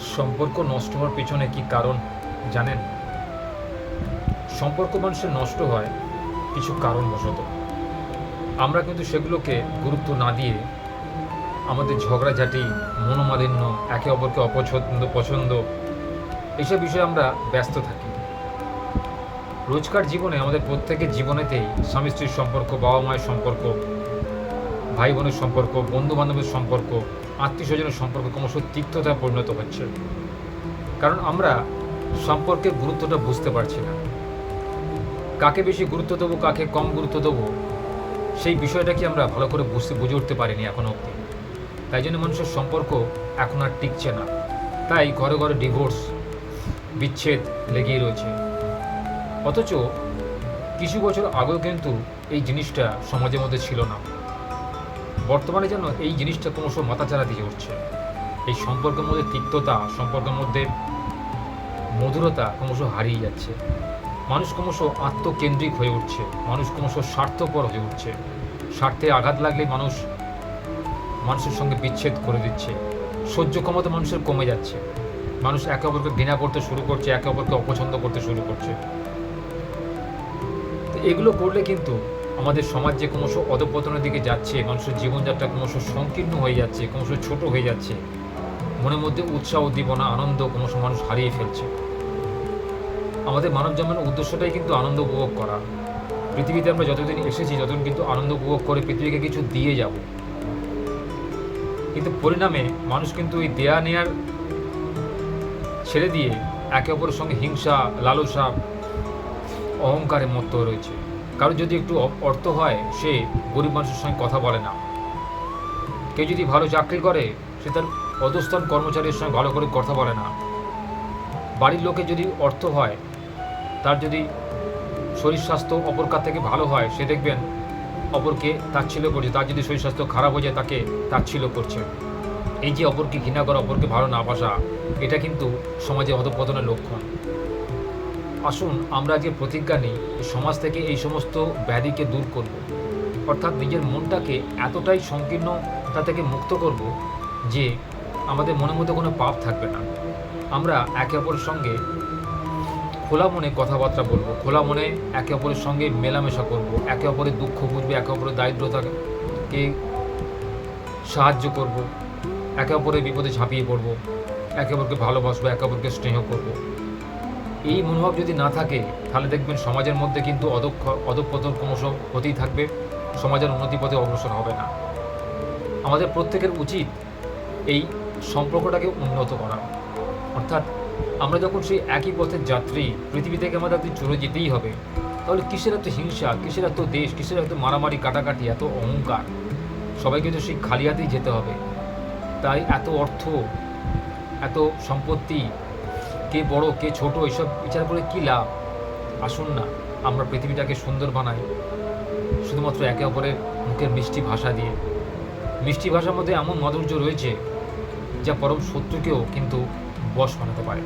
সম্পর্ক নষ্ট হওয়ার পিছনে কি কারণ জানেন? সম্পর্ক মানুষের নষ্ট হয় কিছু কারণবশত। আমরা কিন্তু সেগুলোকে গুরুত্ব না দিয়ে আমাদের ঝগড়াঝাটি, মনোমালিন্য, একে অপরকে অপছন্দ, পছন্দ এইসব বিষয়ে আমরা ব্যস্ত থাকি। রোজকার জীবনে আমাদের প্রত্যেকের জীবনেতেই স্বামী স্ত্রীর সম্পর্ক বাবা মায়ের সম্পর্ক ভাই বোনের সম্পর্ক বন্ধু বান্ধবের সম্পর্ক আত্মীয় স্বজনের সম্পর্ক ক্রমশ তিক্ততায় পরিণত হচ্ছে। কারণ আমরা সম্পর্কের গুরুত্বটা বুঝতে পারছি না। কাকে বেশি গুরুত্ব দেবো, কাকে কম গুরুত্ব দেবো, সেই বিষয়টা কি আমরা ভালো করে বুঝতে, বুঝে উঠতে পারিনি এখনও অবধি। তাই জন্য মানুষের সম্পর্ক এখন আর টিকছে না। তাই ঘরে ঘরে ডিভোর্স, বিচ্ছেদ লেগেই রয়েছে। অথচ কিছু বছর আগেও কিন্তু এই জিনিসটা সমাজের মধ্যে ছিল না। বর্তমানে যেন এই জিনিসটা ক্রমশ মাথাচাড়া দিয়ে উঠছে। এই সম্পর্কের মধ্যে তিক্ততা, সম্পর্কের মধ্যে মধুরতা ক্রমশ হারিয়ে যাচ্ছে। মানুষ ক্রমশ আত্মকেন্দ্রিক হয়ে উঠছে। মানুষ ক্রমশ স্বার্থপর হয়ে উঠছে। স্বার্থে আঘাত লাগলে মানুষ মানুষের সঙ্গে বিচ্ছেদ করে দিচ্ছে। সহ্য ক্ষমতা মানুষের কমে যাচ্ছে। মানুষ একে অপরকে ঘৃণা করতে শুরু করছে, একে অপরকে অপছন্দ করতে শুরু করছে। তো এগুলো করলে কিন্তু আমাদের সমাজ যে ক্রমশ অধপতনের দিকে যাচ্ছে, মানুষের জীবনযাত্রা ক্রমশ সংকীর্ণ হয়ে যাচ্ছে, ক্রমশ ছোট হয়ে যাচ্ছে, মনের মধ্যে উৎসাহ, উদ্দীপনা, আনন্দ ক্রমশ মানুষ হারিয়ে ফেলছে। আমাদের মানব জন্মের উদ্দেশ্যটাই কিন্তু আনন্দ উপভোগ করা। পৃথিবীতে আমরা যতদিন এসেছি, ততদিন কিন্তু আনন্দ উপভোগ করে পৃথিবীকে কিছু দিয়ে যাব। কিন্তু পরিণামে মানুষ কিন্তু এই দেয়া নেয়ার ছেড়ে দিয়ে একে অপরের সঙ্গে হিংসা, লালসা অহংকারে মত্ত রয়েছে। কারও যদি একটু অর্থ হয়, সে গরিব মানুষের সঙ্গে কথা বলে না। কেউ যদি ভালো চাকরি করে, সে তার অধস্থান কর্মচারীর সঙ্গে ভালো করে কথা বলে না। বাড়ির লোকে যদি অর্থ হয়, তার যদি শরীর স্বাস্থ্য অপর কাছ থেকে ভালো হয়, সে দেখবেন অপরকে তাচ্ছিল্য করছে। তার যদি শরীর স্বাস্থ্য খারাপ হয়ে যায়, তাকে তাচ্ছিল্য করছে। এই যে অপরকে ঘৃণা করা, অপরকে ভালো না বাসা, এটা কিন্তু সমাজে অধপতনের লক্ষণ। আসুন, আমরা যে প্রতিজ্ঞা নিই সমাজ থেকে এই সমস্ত ব্যাধিকে দূর করব। অর্থাৎ নিজের মনটাকে এতটাই সংকীর্ণতা থেকে মুক্ত করব যে আমাদের মনের মধ্যে কোনো পাপ থাকবে না। আমরা একে অপরের সঙ্গে খোলা মনে কথাবার্তা বলব, খোলা মনে একে অপরের সঙ্গে মেলামেশা করব, একে অপরের দুঃখ বুঝবে, একে অপরের দারিদ্রতাকে সাহায্য করব, একে অপরের বিপদে ঝাঁপিয়ে পড়ব, একে অপরকে ভালোবাসবো, একে অপরকে স্নেহ করব। এই মনোভাব যদি না থাকে, তাহলে দেখবেন সমাজের মধ্যে কিন্তু অদক্ষ, অধপতন ক্রমশ হতেই থাকবে। সমাজের উন্নতি পথে অগ্রসর হবে না। আমাদের প্রত্যেকের উচিত এই সম্পর্কটাকে উন্নত করা। অর্থাৎ আমরা যখন সেই একই পথের যাত্রী, পৃথিবী থেকে আমাদের চলে যেতেই হবে, তাহলে কিসের এত হিংসা, কিসের এত দেশ, কিসের এত মারামারি, কাটাকাটি, এত অহংকার? সবাইকে তো সেই খালি হাতেই যেতে হবে। তাই এত অর্থ, এত সম্পত্তি কে বড়, কে ছোট, এইসব বিচার করে কী লাভ? আসুন না, আমরা পৃথিবীটাকে সুন্দর বানাই। শুধুমাত্র একে অপরের মুখের মিষ্টি ভাষা দিয়ে। মিষ্টি ভাষার মধ্যে এমন মাধুর্য রয়েছে, যা পরম শত্রুকেও কিন্তু বশ বানাতে পারে।